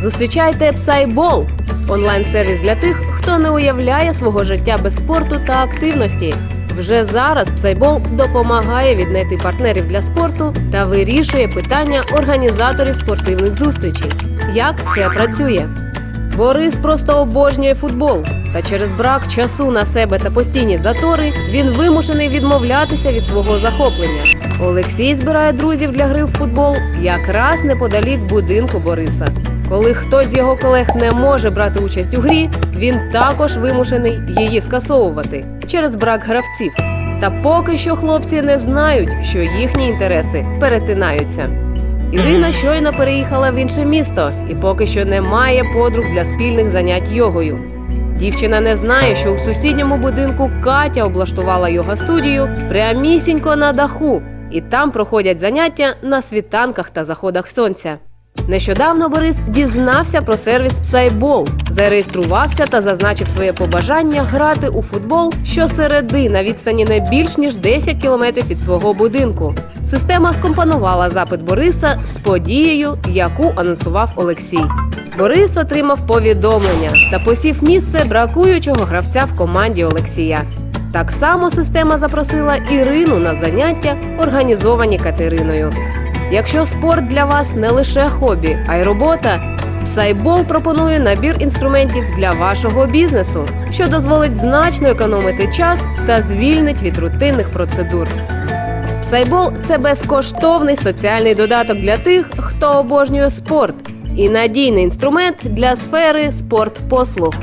Зустрічайте Псайбол онлайн-сервіс для тих, хто не уявляє свого життя без спорту та активності. Вже зараз Псайбол допомагає віднайти партнерів для спорту та вирішує питання організаторів спортивних зустрічей. Як це працює? Борис просто обожнює футбол. Та через брак часу на себе та постійні затори він вимушений відмовлятися від свого захоплення. Олексій збирає друзів для гри в футбол якраз неподалік будинку Бориса. Коли хтось з його колег не може брати участь у грі, він також вимушений її скасовувати через брак гравців. Та поки що хлопці не знають, що їхні інтереси перетинаються. Ірина щойно переїхала в інше місто і поки що не має подруг для спільних занять йогою. Дівчина не знає, що у сусідньому будинку Катя облаштувала йога студію прямісінько на даху, і там проходять заняття на світанках та заходах сонця. Нещодавно Борис дізнався про сервіс Псайбол, зареєструвався та зазначив своє побажання грати у футбол щосереди на відстані не більш ніж 10 кілометрів від свого будинку. Система скомпонувала запит Бориса з подією, яку анонсував Олексій. Борис отримав повідомлення та посів місце бракуючого гравця в команді Олексія. Так само система запросила Ірину на заняття, організовані Катериною. Якщо спорт для вас не лише хобі, а й робота, Сайбол пропонує набір інструментів для вашого бізнесу, що дозволить значно економити час та звільнить від рутинних процедур. Сайбол це безкоштовний соціальний додаток для тих, хто обожнює спорт, і надійний інструмент для сфери спортпослуг.